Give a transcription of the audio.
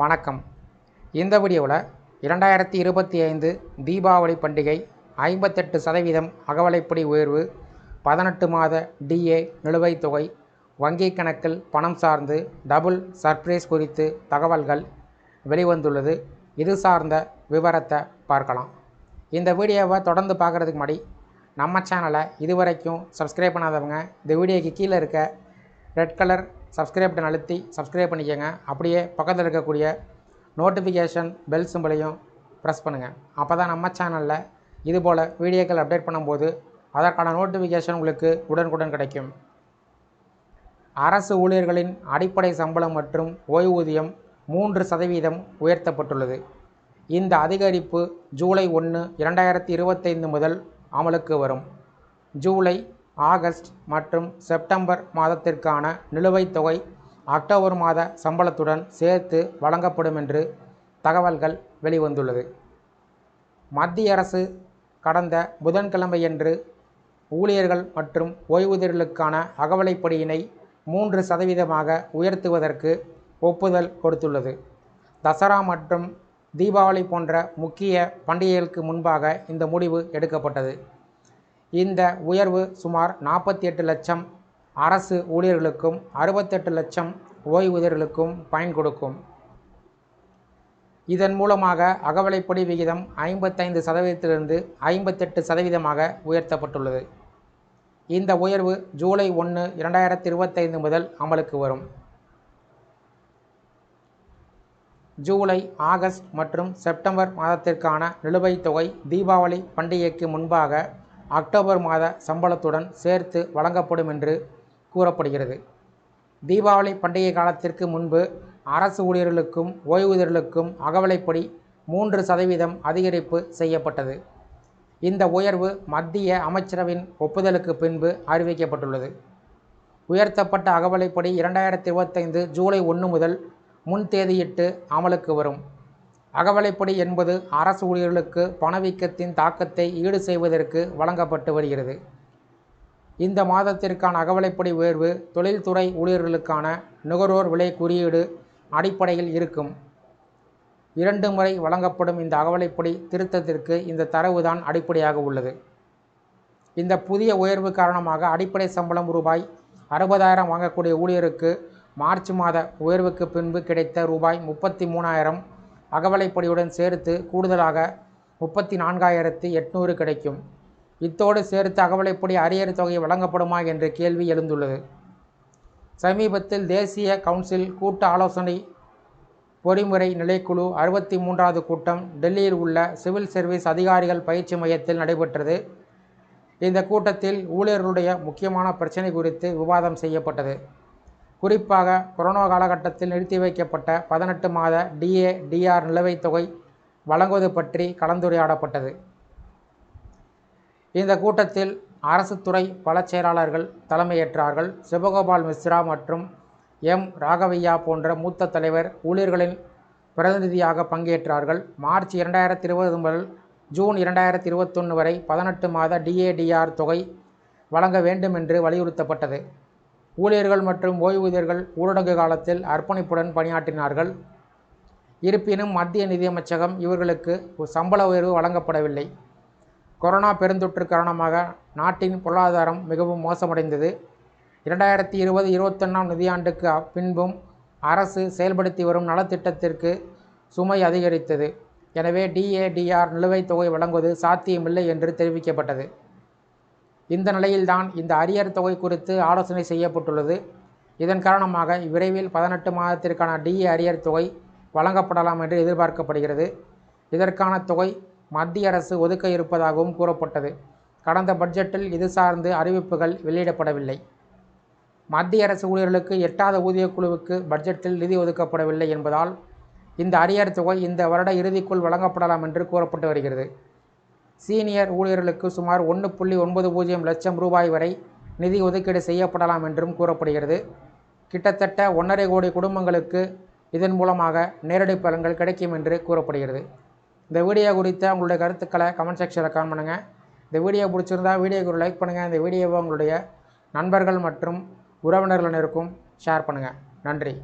வணக்கம். இந்த வீடியோவில் இரண்டாயிரத்தி இருபத்தி ஐந்து தீபாவளி பண்டிகை ஐம்பத்தெட்டு சதவீதம் அகவலைப்படி உயர்வு பதினெட்டு மாத டிஏ நிலுவைத் தொகை வங்கிக் கணக்கில் பணம் சார்ந்து டபுள் சர்ப்ரைஸ் குறித்து தகவல்கள் வெளிவந்துள்ளது. இது சார்ந்த விவரத்தை பார்க்கலாம். இந்த வீடியோவை தொடர்ந்து பார்க்குறதுக்கு முன்னாடி நம்ம சேனலை இதுவரைக்கும் சப்ஸ்கிரைப் பண்ணாதவங்க இந்த வீடியோக்கு கீழே இருக்க ரெட் கலர் சப்ஸ்கிரைப் பட்டன் அழுத்தி சப்ஸ்கிரைப் பண்ணிக்கோங்க. அப்படியே பக்கத்தில் இருக்கக்கூடிய நோட்டிஃபிகேஷன் பெல் சிம்பிளையும் ப்ரெஸ் பண்ணுங்கள் அப்போ தான் நம்ம சேனலில் இதுபோல் வீடியோக்கள் அப்டேட் பண்ணும்போது அதற்கான நோட்டிஃபிகேஷன் உங்களுக்கு உடனுக்குடன் கிடைக்கும். அரசு ஊழியர்களின் அடிப்படை சம்பளம் மற்றும் ஓய்வூதியம் மூன்று சதவீதம் உயர்த்தப்பட்டுள்ளது. இந்த அதிகரிப்பு ஜூலை ஒன்று இரண்டாயிரத்தி இருபத்தைந்து முதல் அமலுக்கு வரும். ஜூலை ஆகஸ்ட் மற்றும் செப்டம்பர் மாதத்திற்கான நிலுவைத் தொகை அக்டோபர் மாத சம்பளத்துடன் சேர்த்து வழங்கப்படும் என்று தகவல்கள் வெளிவந்துள்ளது. மத்திய அரசு கடந்த புதன்கிழமையன்று ஊழியர்கள் மற்றும் ஓய்வூதியர்களுக்கான அகவலைப்படியினை மூன்று சதவீதமாக உயர்த்துவதற்கு ஒப்புதல் கொடுத்துள்ளது. தசரா மற்றும் தீபாவளி போன்ற முக்கிய பண்டிகைகளுக்கு முன்பாக இந்த முடிவு எடுக்கப்பட்டது. இந்த உயர்வு சுமார் நாற்பத்தி எட்டு லட்சம் அரசு ஊழியர்களுக்கும் அறுபத்தெட்டு லட்சம் ஓய்வூதியர்களுக்கும் பயன் கொடுக்கும். இதன் மூலமாக அகவலைப்படி விகிதம் ஐம்பத்தைந்து சதவீதத்திலிருந்து ஐம்பத்தெட்டு சதவீதமாக உயர்த்தப்பட்டுள்ளது. இந்த உயர்வு ஜூலை ஒன்று இரண்டாயிரத்தி இருபத்தைந்து முதல் அமலுக்கு வரும். ஜூலை ஆகஸ்ட் மற்றும் செப்டம்பர் மாதத்திற்கான நிலுவைத் தொகை தீபாவளி பண்டிகைக்கு முன்பாக அக்டோபர் மாத சம்பளத்துடன் சேர்த்து வழங்கப்படும் என்று கூறப்படுகிறது. தீபாவளி பண்டிகை காலத்திற்கு முன்பு அரசு ஊழியர்களுக்கும் ஓய்வூதியர்களுக்கும் அகவலைப்படி மூன்று சதவீதம் அதிகரிப்பு செய்யப்பட்டது. இந்த உயர்வு மத்திய அமைச்சரவின் ஒப்புதலுக்கு பின்பு அறிவிக்கப்பட்டுள்ளது. உயர்த்தப்பட்ட அகவலைப்படி இரண்டாயிரத்தி இருபத்தைந்து ஜூலை ஒன்று முதல் முன் தேதியிட்டு அமலுக்கு வரும். அகவலைப்படி என்பது அரசு ஊழியர்களுக்கு பணவீக்கத்தின் தாக்கத்தை ஈடு செய்வதற்கு வழங்கப்பட்டு வருகிறது. இந்த மாதத்திற்கான அகவலைப்படி உயர்வு தொழில்துறை ஊழியர்களுக்கான நுகர்வோர் விலை குறியீடு அடிப்படையில் இருக்கும். இரண்டு முறை வழங்கப்படும் இந்த அகவலைப்படி திருத்தத்திற்கு இந்த தரவுதான் அடிப்படையாக உள்ளது. இந்த புதிய உயர்வு காரணமாக அடிப்படை சம்பளம் ரூபாய் அறுபதாயிரம் வாங்கக்கூடிய ஊழியருக்கு மார்ச் மாத உயர்வுக்கு பின்பு கிடைத்த ரூபாய் முப்பத்தி மூணாயிரம் அகவலைப்படியுடன் சேர்த்து கூடுதலாக முப்பத்தி நான்காயிரத்து எட்நூறு கிடைக்கும். இத்தோடு சேர்த்து அகவலைப்படி அரியர் தொகை வழங்கப்படுமா என்ற கேள்வி எழுந்துள்ளது. சமீபத்தில் தேசிய கவுன்சில் கூட்ட ஆலோசனை பொறிமுறை நிலைக்குழு அறுபத்தி மூன்றாவது கூட்டம் டெல்லியில் உள்ள சிவில் சர்வீஸ் அதிகாரிகள் பயிற்சி மையத்தில் நடைபெற்றது. இந்த கூட்டத்தில் ஊழியர்களுடைய முக்கியமான பிரச்சனை குறித்து விவாதம் செய்யப்பட்டது. குறிப்பாக கொரோனா காலகட்டத்தில் நிறுத்தி வைக்கப்பட்ட பதினெட்டு மாத டிஏ டிஆர் நிலுவைத் தொகை வழங்குவது பற்றி கலந்துரையாடப்பட்டது. இந்த கூட்டத்தில் அரசு துறை பல செயலாளர்கள் தலைமையேற்றார்கள். சிவகோபால் மிஸ்ரா மற்றும் எம். ராகவையா போன்ற மூத்த தலைவர் ஊழியர்களின் பிரதிநிதியாக பங்கேற்றார்கள். மார்ச் இரண்டாயிரத்தி இருபது முதல் ஜூன் இரண்டாயிரத்தி இருபத்தொன்று வரை பதினெட்டு மாத டிஏடிஆர் தொகை வழங்க வேண்டும் என்று வலியுறுத்தப்பட்டது. ஊழியர்கள் மற்றும் ஓய்வூதியர்கள் ஊரடங்கு காலத்தில் அர்ப்பணிப்புடன் பணியாற்றினார்கள். இருப்பினும் மத்திய நிதியமைச்சகம் இவர்களுக்கு சம்பள உயர்வு வழங்கப்படவில்லை. கொரோனா பெருந்தொற்று காரணமாக நாட்டின் பொருளாதாரம் மிகவும் மோசமடைந்தது. இரண்டாயிரத்தி இருபது இருபத்தொன்னாம் நிதியாண்டுக்கு பின்பும் அரசு செயல்படுத்தி வரும் நலத்திட்டத்திற்கு சுமை அதிகரித்தது. எனவே டிஏடிஆர் நிலுவைத் தொகை வழங்குவது சாத்தியமில்லை என்று தெரிவிக்கப்பட்டது. இந்த நிலையில்தான் இந்த அரியர் தொகை குறித்து ஆலோசனை செய்யப்பட்டுள்ளது. இதன் காரணமாக விரைவில் பதினெட்டு மாதத்திற்கான டிஏ அரியர் தொகை வழங்கப்படலாம் என்று எதிர்பார்க்கப்படுகிறது. இதற்கான தொகை மத்திய அரசு ஒதுக்க இருப்பதாகவும் கூறப்பட்டது. கடந்த பட்ஜெட்டில் இது சார்ந்து அறிவிப்புகள் வெளியிடப்படவில்லை. மத்திய அரசு ஊழியர்களுக்கு எட்டாத ஊதியக் குழுவுக்கு பட்ஜெட்டில் நிதி ஒதுக்கப்படவில்லை என்பதால் இந்த அரியர் தொகை இந்த வருட இறுதிக்குள் வழங்கப்படலாம் என்று கூறப்பட்டு வருகிறது. சீனியர் ஊழியர்களுக்கு சுமார் ஒன்று புள்ளி ஒன்பது பூஜ்ஜியம் லட்சம் ரூபாய் வரை நிதி ஒதுக்கீடு செய்யப்படலாம் என்றும் கூறப்படுகிறது. கிட்டத்தட்ட ஒன்றரை கோடி குடும்பங்களுக்கு இதன் மூலமாக நேரடி பலன்கள் கிடைக்கும் என்று கூறப்படுகிறது. இந்த வீடியோ குறித்த உங்களுடைய கருத்துக்களை கமெண்ட் செக்ஷனில் கமெண்ட் பண்ணுங்கள் இந்த வீடியோ பிடிச்சிருந்தா வீடியோக்கு ஒரு லைக் பண்ணுங்கள் இந்த வீடியோவை உங்களுடைய நண்பர்கள் மற்றும் உறவினர்களினருக்கும் ஷேர் பண்ணுங்கள் நன்றி.